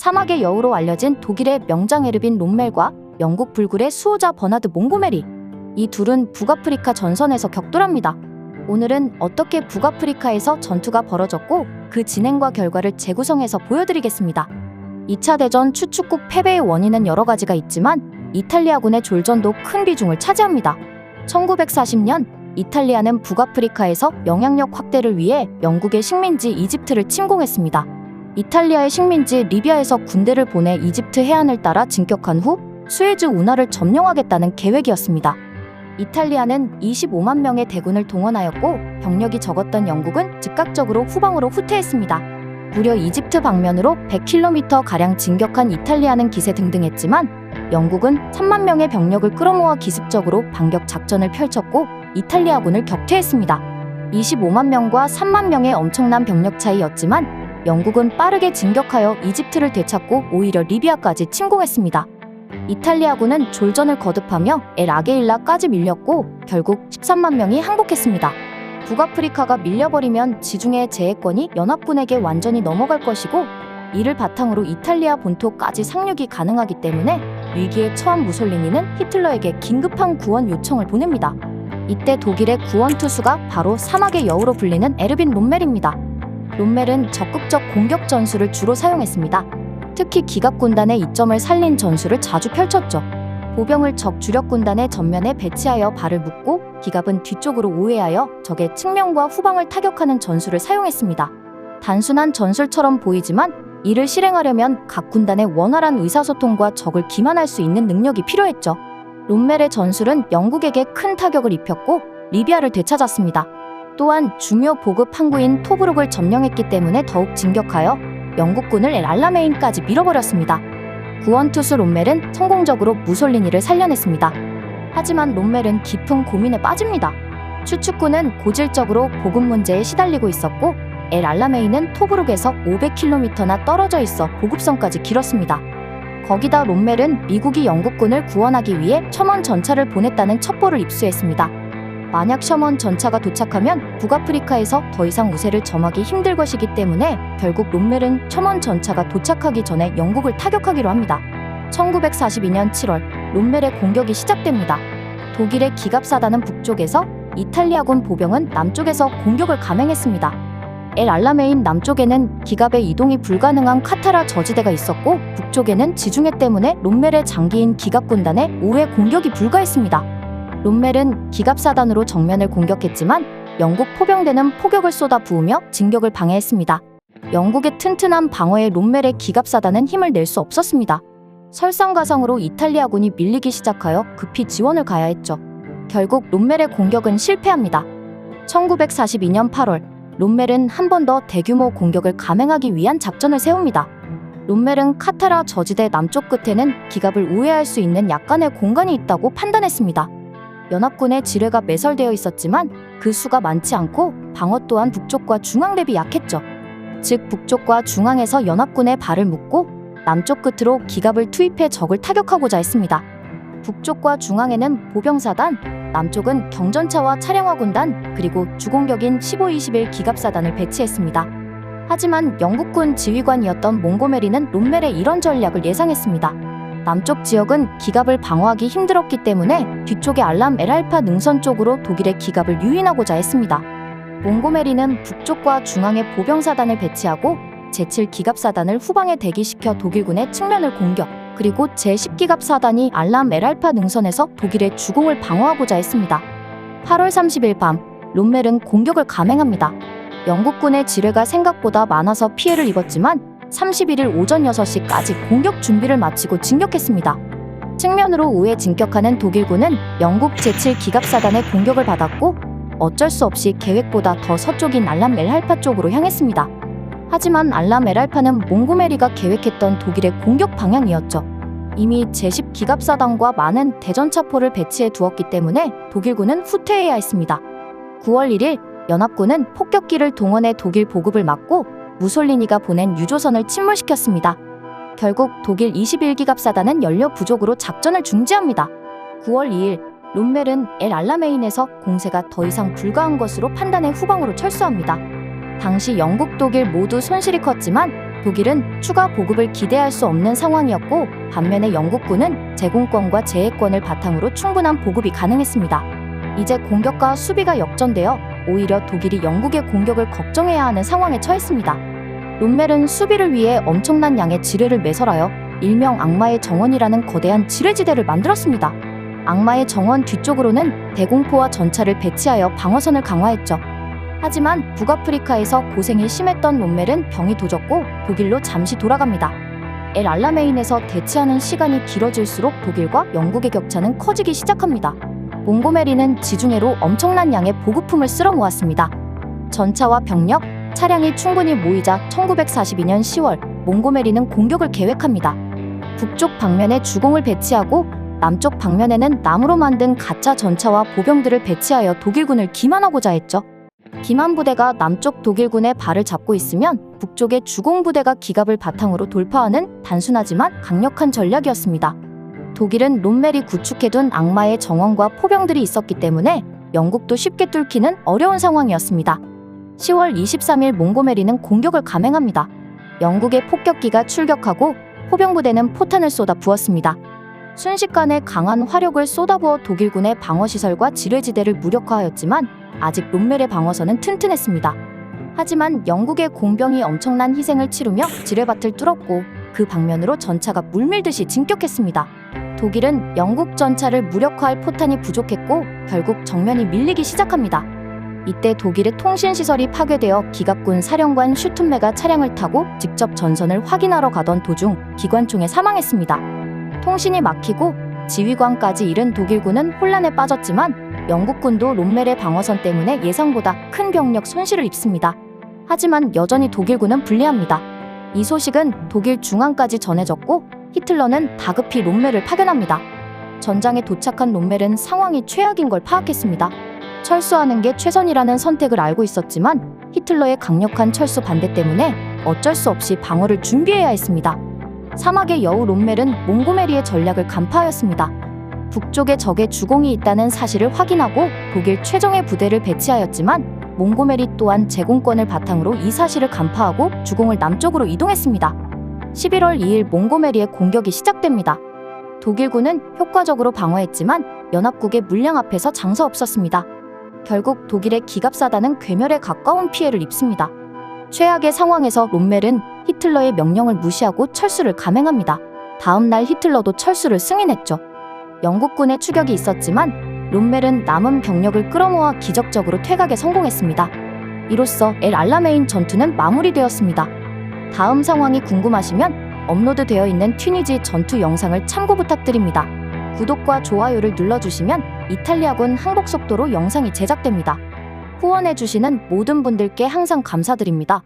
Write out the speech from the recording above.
사막의 여우로 알려진 독일의 명장 에르빈 롬멜과 영국 불굴의 수호자 버나드 몽고메리. 이 둘은 북아프리카 전선에서 격돌합니다. 오늘은 어떻게 북아프리카에서 전투가 벌어졌고 그 진행과 결과를 재구성해서 보여드리겠습니다. 2차 대전 추축국 패배의 원인은 여러 가지가 있지만 이탈리아군의 졸전도 큰 비중을 차지합니다. 1940년 이탈리아는 북아프리카에서 영향력 확대를 위해 영국의 식민지 이집트를 침공했습니다. 이탈리아의 식민지 리비아에서 군대를 보내 이집트 해안을 따라 진격한 후 수에즈 운하를 점령하겠다는 계획이었습니다. 이탈리아는 25만 명의 대군을 동원하였고 병력이 적었던 영국은 즉각적으로 후방으로 후퇴했습니다. 무려 이집트 방면으로 100km 가량 진격한 이탈리아는 기세 등등했지만 영국은 3만 명의 병력을 끌어모아 기습적으로 반격 작전을 펼쳤고 이탈리아군을 격퇴했습니다. 25만 명과 3만 명의 엄청난 병력 차이였지만 영국은 빠르게 진격하여 이집트를 되찾고 오히려 리비아까지 침공했습니다. 이탈리아군은 졸전을 거듭하며 엘 아게일라까지 밀렸고 결국 13만 명이 항복했습니다. 북아프리카가 밀려버리면 지중해 제해권이 연합군에게 완전히 넘어갈 것이고 이를 바탕으로 이탈리아 본토까지 상륙이 가능하기 때문에 위기에 처한 무솔리니는 히틀러에게 긴급한 구원 요청을 보냅니다. 이때 독일의 구원 투수가 바로 사막의 여우로 불리는 에르빈 롬멜입니다. 롬멜은 적극적 공격 전술을 주로 사용했습니다. 특히 기갑군단의 이점을 살린 전술을 자주 펼쳤죠. 보병을 적 주력 군단의 전면에 배치하여 발을 묶고 기갑은 뒤쪽으로 우회하여 적의 측면과 후방을 타격하는 전술을 사용했습니다. 단순한 전술처럼 보이지만 이를 실행하려면 각 군단의 원활한 의사소통과 적을 기만할 수 있는 능력이 필요했죠. 롬멜의 전술은 영국에게 큰 타격을 입혔고 리비아를 되찾았습니다. 또한 중요 보급 항구인 토브룩을 점령했기 때문에 더욱 진격하여 영국군을 엘 알라메인까지 밀어버렸습니다. 구원투수 롬멜은 성공적으로 무솔리니를 살려냈습니다. 하지만 롬멜은 깊은 고민에 빠집니다. 추축군은 고질적으로 보급 문제에 시달리고 있었고 엘 알라메인은 토브룩에서 500km나 떨어져 있어 보급선까지 길었습니다. 거기다 롬멜은 미국이 영국군을 구원하기 위해 셔먼 전차를 보냈다는 첩보를 입수했습니다. 만약 셔먼 전차가 도착하면 북아프리카에서 더 이상 우세를 점하기 힘들 것이기 때문에 결국 롬멜은 셔먼 전차가 도착하기 전에 영국을 타격하기로 합니다. 1942년 7월 롬멜의 공격이 시작됩니다. 독일의 기갑사단은 북쪽에서 이탈리아군 보병은 남쪽에서 공격을 감행했습니다. 엘 알라메인 남쪽에는 기갑의 이동이 불가능한 카타라 저지대가 있었고 북쪽에는 지중해 때문에 롬멜의 장기인 기갑군단의 우회 공격이 불가했습니다. 롬멜은 기갑사단으로 정면을 공격했지만 영국 포병대는 포격을 쏟아 부으며 진격을 방해했습니다. 영국의 튼튼한 방어에 롬멜의 기갑사단은 힘을 낼 수 없었습니다. 설상가상으로 이탈리아군이 밀리기 시작하여 급히 지원을 가야 했죠. 결국 롬멜의 공격은 실패합니다. 1942년 8월 롬멜은 한 번 더 대규모 공격을 감행하기 위한 작전을 세웁니다. 롬멜은 카타라 저지대 남쪽 끝에는 기갑을 우회할 수 있는 약간의 공간이 있다고 판단했습니다. 연합군의 지뢰가 매설되어 있었지만 그 수가 많지 않고 방어 또한 북쪽과 중앙 대비 약했죠. 즉 북쪽과 중앙에서 연합군의 발을 묶고 남쪽 끝으로 기갑을 투입해 적을 타격하고자 했습니다. 북쪽과 중앙에는 보병사단, 남쪽은 경전차와 차량화 군단, 그리고 주공격인 15-21 기갑사단을 배치했습니다. 하지만 영국군 지휘관이었던 몽고메리는 롬멜의 이런 전략을 예상했습니다. 남쪽 지역은 기갑을 방어하기 힘들었기 때문에 뒤쪽의 알람 에랄파 능선 쪽으로 독일의 기갑을 유인하고자 했습니다. 몽고메리는 북쪽과 중앙에 보병사단을 배치하고 제7 기갑사단을 후방에 대기시켜 독일군의 측면을 공격, 그리고 제10 기갑 사단이 알람 에랄파 능선에서 독일의 주공을 방어하고자 했습니다. 8월 30일 밤, 롬멜은 공격을 감행합니다. 영국군의 지뢰가 생각보다 많아서 피해를 입었지만 31일 오전 6시까지 공격 준비를 마치고 진격했습니다. 측면으로 우회 진격하는 독일군은 영국 제7기갑사단의 공격을 받았고 어쩔 수 없이 계획보다 더 서쪽인 알람 엘할파 쪽으로 향했습니다. 하지만 알람 에랄파는 몽고메리가 계획했던 독일의 공격 방향이었죠. 이미 제10 기갑사단과 많은 대전차포를 배치해 두었기 때문에 독일군은 후퇴해야 했습니다. 9월 1일 연합군은 폭격기를 동원해 독일 보급을 막고 무솔리니가 보낸 유조선을 침몰시켰습니다. 결국 독일 21기 갑사단은 연료 부족으로 작전을 중지합니다. 9월 2일 롬멜은 엘 알라메인에서 공세가 더 이상 불가한 것으로 판단해 후방으로 철수합니다. 당시 영국, 독일 모두 손실이 컸지만 독일은 추가 보급을 기대할 수 없는 상황이었고 반면에 영국군은 제공권과 제해권을 바탕으로 충분한 보급이 가능했습니다. 이제 공격과 수비가 역전되어 오히려 독일이 영국의 공격을 걱정해야 하는 상황에 처했습니다. 롬멜은 수비를 위해 엄청난 양의 지뢰를 매설하여 일명 악마의 정원이라는 거대한 지뢰지대를 만들었습니다. 악마의 정원 뒤쪽으로는 대공포와 전차를 배치하여 방어선을 강화했죠. 하지만 북아프리카에서 고생이 심했던 롬멜은 병이 도졌고 독일로 잠시 돌아갑니다. 엘 알라메인에서 대치하는 시간이 길어질수록 독일과 영국의 격차는 커지기 시작합니다. 몽고메리는 지중해로 엄청난 양의 보급품을 쓸어 모았습니다. 전차와 병력, 차량이 충분히 모이자 1942년 10월 몽고메리는 공격을 계획합니다. 북쪽 방면에 주공을 배치하고 남쪽 방면에는 나무로 만든 가짜 전차와 보병들을 배치하여 독일군을 기만하고자 했죠. 기만 부대가 남쪽 독일군의 발을 잡고 있으면 북쪽의 주공 부대가 기갑을 바탕으로 돌파하는 단순하지만 강력한 전략이었습니다. 독일은 롬멜이 구축해둔 악마의 정원과 포병들이 있었기 때문에 영국도 쉽게 뚫기는 어려운 상황이었습니다. 10월 23일 몽고메리는 공격을 감행합니다. 영국의 폭격기가 출격하고 포병부대는 포탄을 쏟아 부었습니다. 순식간에 강한 화력을 쏟아부어 독일군의 방어시설과 지뢰지대를 무력화하였지만 아직 롬멜의 방어선은 튼튼했습니다. 하지만 영국의 공병이 엄청난 희생을 치르며 지뢰밭을 뚫었고 그 방면으로 전차가 물밀듯이 진격했습니다. 독일은 영국 전차를 무력화할 포탄이 부족했고 결국 정면이 밀리기 시작합니다. 이때 독일의 통신 시설이 파괴되어 기갑군 사령관 슈툰메가 차량을 타고 직접 전선을 확인하러 가던 도중 기관총에 사망했습니다. 통신이 막히고 지휘관까지 잃은 독일군은 혼란에 빠졌지만 영국군도 롬멜의 방어선 때문에 예상보다 큰 병력 손실을 입습니다. 하지만 여전히 독일군은 불리합니다. 이 소식은 독일 중앙까지 전해졌고 히틀러는 다급히 롬멜을 파견합니다. 전장에 도착한 롬멜은 상황이 최악인 걸 파악했습니다. 철수하는 게 최선이라는 선택을 알고 있었지만 히틀러의 강력한 철수 반대 때문에 어쩔 수 없이 방어를 준비해야 했습니다. 사막의 여우 롬멜은 몽고메리의 전략을 간파하였습니다. 북쪽에 적의 주공이 있다는 사실을 확인하고 독일 최정예 부대를 배치하였지만 몽고메리 또한 제공권을 바탕으로 이 사실을 간파하고 주공을 남쪽으로 이동했습니다. 11월 2일 몽고메리의 공격이 시작됩니다. 독일군은 효과적으로 방어했지만 연합국의 물량 앞에서 장사 없었습니다. 결국 독일의 기갑사단은 괴멸에 가까운 피해를 입습니다. 최악의 상황에서 롬멜은 히틀러의 명령을 무시하고 철수를 감행합니다. 다음 날 히틀러도 철수를 승인했죠. 영국군의 추격이 있었지만 롬멜은 남은 병력을 끌어모아 기적적으로 퇴각에 성공했습니다. 이로써 엘 알라메인 전투는 마무리되었습니다. 다음 상황이 궁금하시면 업로드되어 있는 튀니지 전투 영상을 참고 부탁드립니다. 구독과 좋아요를 눌러주시면 이탈리아군 항복 속도로 영상이 제작됩니다. 후원해주시는 모든 분들께 항상 감사드립니다.